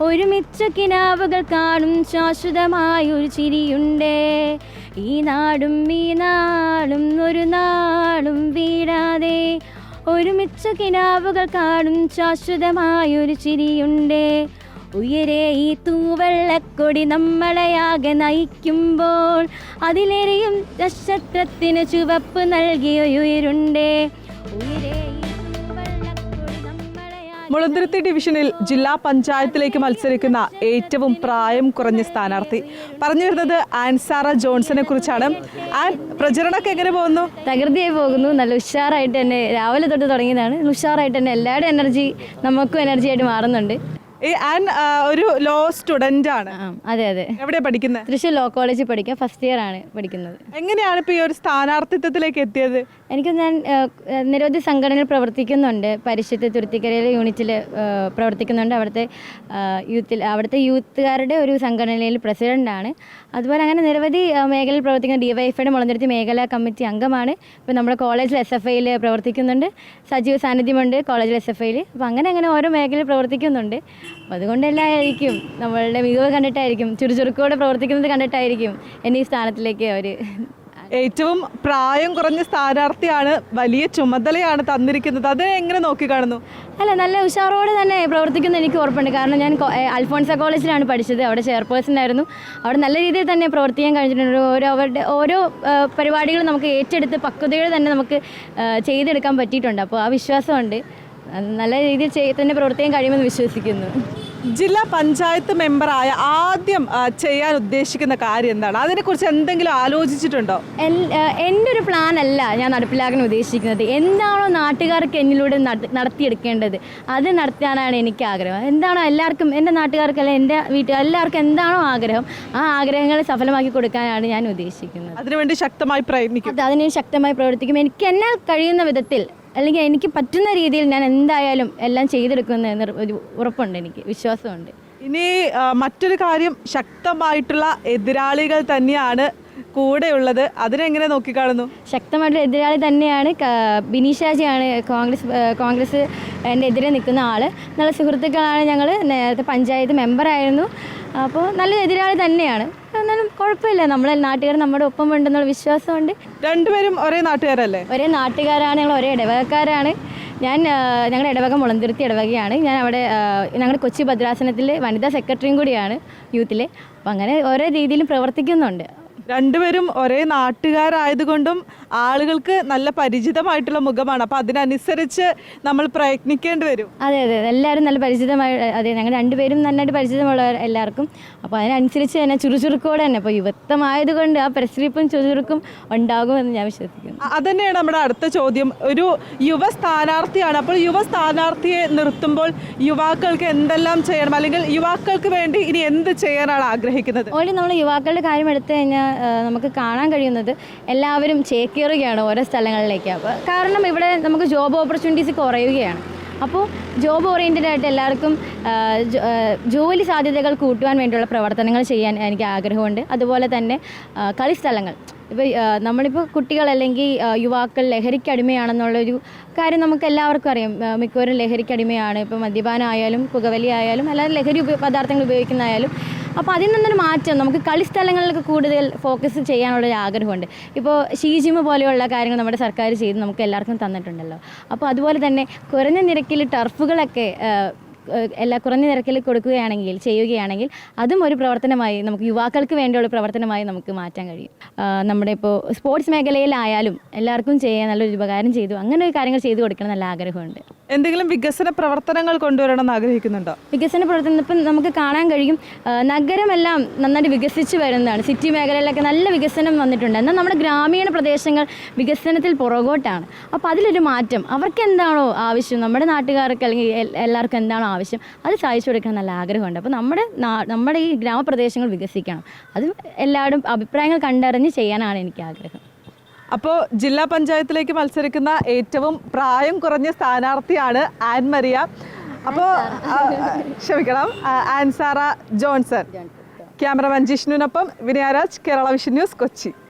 ഒരുമിച്ച കിനാവുകൾ കാണും ശാശ്വതമായൊരു ചിരിയുണ്ട്. ഈ നാടും ഈ നാളും ഒരു നാളും വീടാതെ ഒരുമിച്ച കിനാവുകൾ കാണും ശാശ്വതമായൊരു ചിരിയുണ്ട്. ഉയരെ ഈ തൂവെള്ളക്കൊടി നമ്മളെയാകെ നയിക്കുമ്പോൾ അതിലെറിയും നക്ഷത്രത്തിന് ചുവപ്പ് നൽകിയ ഉയരുണ്ട്. ഉയരെ മുളന്തുരുത്തി ഡിവിഷനിൽ ജില്ലാ പഞ്ചായത്തിലേക്ക് മത്സരിക്കുന്ന ഏറ്റവും പ്രായം കുറഞ്ഞ സ്ഥാനാർത്ഥി. പറഞ്ഞു വരുന്നത് ആൻസാറ ജോൺസനെ കുറിച്ചാണ്. ആൻ പ്രചരണമൊക്കെ എങ്ങനെ പോകുന്നു? തകൃതിയായി പോകുന്നു. നല്ല ഉഷാറായിട്ട് തന്നെ രാവിലെ തൊട്ട് തുടങ്ങിയതാണ്. ഉഷാറായിട്ട് തന്നെ എല്ലാവരുടെയും എനർജി നമുക്കും എനർജി ആയിട്ട് മാറുന്നുണ്ട്. ആൻ ഒരു ലോ സ്റ്റുഡന്റ് ആണ്. അതെ അതെ. എവിടെ പഠിക്കുന്നത് തൃശ്ശൂർ ലോ കോളേജിൽ പഠിക്കുക ഫസ്റ്റ് ഇയർ ആണ് പഠിക്കുന്നത്. എങ്ങനെയാണ് ഇപ്പോൾ ഈ ഒരു സ്ഥാനാർത്ഥിത്വത്തിലേക്ക് എത്തിയത്? എനിക്ക് ഞാൻ നിരവധി സംഘടനകൾ പ്രവർത്തിക്കുന്നുണ്ട്. പരിശുദ്ധ തുരുത്തിക്കരയിലെ യൂണിറ്റിൽ പ്രവർത്തിക്കുന്നുണ്ട്. അവിടുത്തെ യൂത്തിൽ അവിടുത്തെ യൂത്തുകാരുടെ ഒരു സംഘടനയിൽ ആണ്. അതുപോലെ അങ്ങനെ നിരവധി മേഖലയിൽ പ്രവർത്തിക്കുന്ന ഡി വൈ എഫ്ഐയുടെ മുളന്തുരുത്തി മേഖലാ കമ്മിറ്റി അംഗമാണ്. ഇപ്പോൾ നമ്മുടെ കോളേജിൽ എസ് എഫ് ഐയിൽ പ്രവർത്തിക്കുന്നുണ്ട്. സജീവ സാന്നിധ്യമുണ്ട് കോളേജിൽ എസ് എഫ് ഐയിൽ അപ്പോൾ അങ്ങനെ അങ്ങനെ ഓരോ മേഖലയിൽ പ്രവർത്തിക്കുന്നുണ്ട്. അപ്പോൾ അതുകൊണ്ടെല്ലാം ആയിരിക്കും നമ്മളുടെ മികവ് കണ്ടിട്ടായിരിക്കും ചുറുചുറുക്കോടെ പ്രവർത്തിക്കുന്നത് കണ്ടിട്ടായിരിക്കും എന്നെ ഈ സ്ഥാനത്തിലേക്ക് അവർ ഏറ്റവും പ്രായം കുറഞ്ഞ സ്ഥാനാർത്ഥിയാണ് വലിയ ചുമതലയാണ് തന്നിരിക്കുന്നത്. അത് എങ്ങനെ നോക്കിക്കാണുന്നു? അല്ല നല്ല ഉഷാറോടെ തന്നെ പ്രവർത്തിക്കുന്ന എനിക്ക് ഉറപ്പുണ്ട്. കാരണം ഞാൻ അൽഫോൺസ കോളേജിലാണ് പഠിച്ചത്. അവിടെ ചെയർപേഴ്സൺ ആയിരുന്നു അവിടെ നല്ല രീതിയിൽ തന്നെ പ്രവർത്തിക്കാൻ കഴിഞ്ഞിട്ടുണ്ട്. ഓരോ അവരുടെ ഓരോ പരിപാടികളും നമുക്ക് ഏറ്റെടുത്ത് പക്വതയോടെ തന്നെ നമുക്ക് ചെയ്തെടുക്കാൻ പറ്റിയിട്ടുണ്ട്. അപ്പോൾ ആ വിശ്വാസമുണ്ട്. നല്ല രീതിയിൽ തന്നെ പ്രവർത്തിക്കാൻ കഴിയുമെന്ന് വിശ്വസിക്കുന്നു. ജില്ലാ പഞ്ചായത്ത് മെമ്പറായ ആദ്യം ചെയ്യാൻ ഉദ്ദേശിക്കുന്ന കാര്യം എന്താണ്? അതിനെക്കുറിച്ച് എന്തെങ്കിലും ആലോചിച്ചിട്ടുണ്ടോ? എൽ- എന്റെ ഒരു പ്ലാൻ അല്ല ഞാൻ നടപ്പിലാക്കാൻ ഉദ്ദേശിക്കുന്നത്. എന്താണോ നാട്ടുകാർക്ക് എന്നിലൂടെ നട- നടത്തിയെടുക്കേണ്ടത് അത് നടത്താനാണ് എനിക്ക് ആഗ്രഹം. എന്താണോ എല്ലാവർക്കും എന്റെ നാട്ടുകാർക്ക് അല്ലെങ്കിൽ എന്റെ വീട്ടിൽ എല്ലാവർക്കും എന്താണോ ആഗ്രഹം ആ ആഗ്രഹങ്ങൾ സഫലമാക്കി കൊടുക്കാനാണ് ഞാൻ ഉദ്ദേശിക്കുന്നത്. അതിനുവേണ്ടി ശക്തമായി പ്രയത്നിക്കും. അത് അതിന് ശക്തമായി പ്രവർത്തിക്കും. എനിക്ക് എന്നാൽ കഴിയുന്ന വിധത്തിൽ അല്ലെങ്കിൽ എനിക്ക് പറ്റുന്ന രീതിയിൽ ഞാൻ എന്തായാലും എല്ലാം ചെയ്തെടുക്കുന്ന ഒരു ഉറപ്പുണ്ട് എനിക്ക് വിശ്വാസമുണ്ട്. ഇനി മറ്റൊരു കാര്യം ശക്തമായിട്ടുള്ള എതിരാളികൾ തന്നെയാണ് കൂടെയുള്ളത് അതിനെങ്ങനെ നോക്കിക്കാണുന്നു? ശക്തമായിട്ടുള്ള എതിരാളി തന്നെയാണ് ബിനീഷാജിയാണ് കോൺഗ്രസ് കോൺഗ്രസ് എന്റെ എതിരെ നിൽക്കുന്ന ആൾ നല്ല സുഹൃത്തുക്കളാണ് ഞങ്ങൾ നേരത്തെ പഞ്ചായത്ത് മെമ്പറായിരുന്നു അപ്പോൾ നല്ല എതിരാളി തന്നെയാണ്. എന്നാലും കുഴപ്പമില്ല. നമ്മളെ നാട്ടുകാർ നമ്മുടെ ഒപ്പം ഉണ്ടെന്നുള്ള വിശ്വാസമുണ്ട്. രണ്ടുപേരും ഒരേ നാട്ടുകാരല്ലേ? ഒരേ നാട്ടുകാരാണ്. ഞങ്ങൾ ഒരേ ഇടവകക്കാരാണ്. ഞാൻ ഞങ്ങളുടെ ഇടവക മുളന്തുരുത്തി ഇടവകയാണ്. ഞാൻ അവിടെ ഞങ്ങളുടെ കൊച്ചി ഭദ്രാസനത്തിൽ വനിതാ സെക്രട്ടറിയും കൂടിയാണ് യൂത്തിലെ. അപ്പം അങ്ങനെ ഓരോ രീതിയിലും പ്രവർത്തിക്കുന്നുണ്ട്. രണ്ടുപേരും ഒരേ നാട്ടുകാരായതുകൊണ്ടും ആളുകൾക്ക് നല്ല പരിചിതമായിട്ടുള്ള മുഖമാണ്. അപ്പോൾ അതിനനുസരിച്ച് നമ്മൾ പ്രയത്നിക്കേണ്ടി വരും. അതെ അതെ എല്ലാവരും നല്ല പരിചിതമായ അതെ ഞങ്ങൾ രണ്ടുപേരും നന്നായിട്ട് പരിചിതമുള്ള എല്ലാവർക്കും. അപ്പോൾ അതിനനുസരിച്ച് തന്നെ ചുറുചുറുക്കോടെ തന്നെ. അപ്പോൾ യുവത്വമായതുകൊണ്ട് ആ പ്രസരിപ്പും ചുറുചുറുക്കും ഉണ്ടാകുമെന്ന് ഞാൻ വിശ്വസിക്കുന്നു. അതന്നെയാണ് നമ്മുടെ അടുത്ത ചോദ്യം. ഒരു യുവ സ്ഥാനാർത്ഥിയാണ്. അപ്പോൾ യുവ സ്ഥാനാർത്ഥിയെ നിർത്തുമ്പോൾ യുവാക്കൾക്ക് എന്തെല്ലാം ചെയ്യണം? അല്ലെങ്കിൽ യുവാക്കൾക്ക് വേണ്ടി ഇനി എന്ത് ചെയ്യാനാണ് ആഗ്രഹിക്കുന്നത്? ഓൾറെഡി നമ്മൾ യുവാക്കളുടെ കാര്യം എടുത്തു കഴിഞ്ഞാൽ നമുക്ക് കാണാൻ കഴിയുന്നത് എല്ലാവരും ചേക്കേറുകയാണ് ഓരോ സ്ഥലങ്ങളിലേക്ക്. അപ്പോൾ കാരണം ഇവിടെ നമുക്ക് ജോബ് ഓപ്പർച്യൂണിറ്റീസ് കുറയുകയാണ്. അപ്പോൾ ജോബ് ഓറിയന്റഡ് ആയിട്ട് എല്ലാവർക്കും ജോലി സാധ്യതകൾ കൂട്ടുവാൻ വേണ്ടിയുള്ള പ്രവർത്തനങ്ങൾ ചെയ്യാൻ എനിക്ക് ആഗ്രഹമുണ്ട്. അതുപോലെ തന്നെ കളിസ്ഥലങ്ങൾ ഇപ്പോൾ നമ്മളിപ്പോൾ കുട്ടികൾ അല്ലെങ്കിൽ യുവാക്കൾ ലഹരിക്ക് അടിമയാണെന്നുള്ളൊരു കാര്യം നമുക്ക് എല്ലാവർക്കും അറിയാം. മിക്കവരും ലഹരിക്ക് അടിമയാണ്. ഇപ്പോൾ മദ്യപാനം ആയാലും പുകവലി ആയാലും അല്ലാതെ ലഹരി പദാർത്ഥങ്ങൾ ഉപയോഗിക്കുന്നതായാലും. അപ്പോൾ അതിൽ നിന്നൊരു മാറ്റം നമുക്ക് കളിസ്ഥലങ്ങളിലൊക്കെ കൂടുതൽ ഫോക്കസ് ചെയ്യാനുള്ള ഒരു ആഗ്രഹമുണ്ട്. ഇപ്പോൾ ഷീജിമ പോലെയുള്ള കാര്യങ്ങൾ നമ്മുടെ സർക്കാർ ചെയ്ത് നമുക്ക് എല്ലാവർക്കും തന്നിട്ടുണ്ടല്ലോ. അപ്പോൾ അതുപോലെ തന്നെ കുറഞ്ഞ നിരക്കിൽ ടർഫുകളൊക്കെ എല്ലാ കുറഞ്ഞ നിരക്കിൽ കൊടുക്കുകയാണെങ്കിൽ ചെയ്യുകയാണെങ്കിൽ അതും ഒരു പ്രവർത്തനമായി നമുക്ക് യുവാക്കൾക്ക് വേണ്ടിയുള്ള പ്രവർത്തനമായി നമുക്ക് മാറ്റാൻ കഴിയും. നമ്മുടെ ഇപ്പോൾ സ്പോർട്സ് മേഖലയിലായാലും എല്ലാവർക്കും ചെയ്യാൻ നല്ലൊരു ഉപകാരം ചെയ്തു. അങ്ങനെ ഒരു കാര്യങ്ങൾ ചെയ്തു കൊടുക്കണം നല്ല ആഗ്രഹമുണ്ട്. എന്തെങ്കിലും വികസന പ്രവർത്തനങ്ങൾ കൊണ്ടുവരണം എന്ന് ആഗ്രഹിക്കുന്നുണ്ടോ? വികസന പ്രവർത്തനം ഇപ്പം നമുക്ക് കാണാൻ കഴിയും. നഗരമെല്ലാം നന്നായിട്ട് വികസിച്ച് വരുന്നതാണ്. സിറ്റി മേഖലയിലൊക്കെ നല്ല വികസനം വന്നിട്ടുണ്ട്. എന്നാൽ നമ്മുടെ ഗ്രാമീണ പ്രദേശങ്ങൾ വികസനത്തിൽ പുറകോട്ടാണ്. അപ്പോൾ അതിലൊരു മാറ്റം. അവർക്ക് എന്താണോ ആവശ്യം? നമ്മുടെ നാട്ടുകാർക്ക് അല്ലെങ്കിൽ എല്ലാവർക്കും എന്താണോ ആവശ്യം. അത് സാധിച്ചു കൊടുക്കണം നല്ല ആഗ്രഹമുണ്ട്. അപ്പോൾ നമ്മുടെ നമ്മുടെ ഈ ഗ്രാമപ്രദേശങ്ങൾ വികസിക്കണം. അത് എല്ലാവരും അഭിപ്രായങ്ങൾ കണ്ടറിഞ്ഞ് ചെയ്യാനാണ് എനിക്ക് ആഗ്രഹം. അപ്പോൾ ജില്ലാ പഞ്ചായത്തിലേക്ക് മത്സരിക്കുന്ന ഏറ്റവും പ്രായം കുറഞ്ഞ സ്ഥാനാർത്ഥിയാണ് ആൻ മരിയ. അപ്പോൾ ക്ഷമിക്കണം. Ann Sara Johnson. ക്യാമറമാൻ ജിഷ്ണുവിനൊപ്പം വിനയരാജ് കേരള വിഷൻ ന്യൂസ് കൊച്ചി.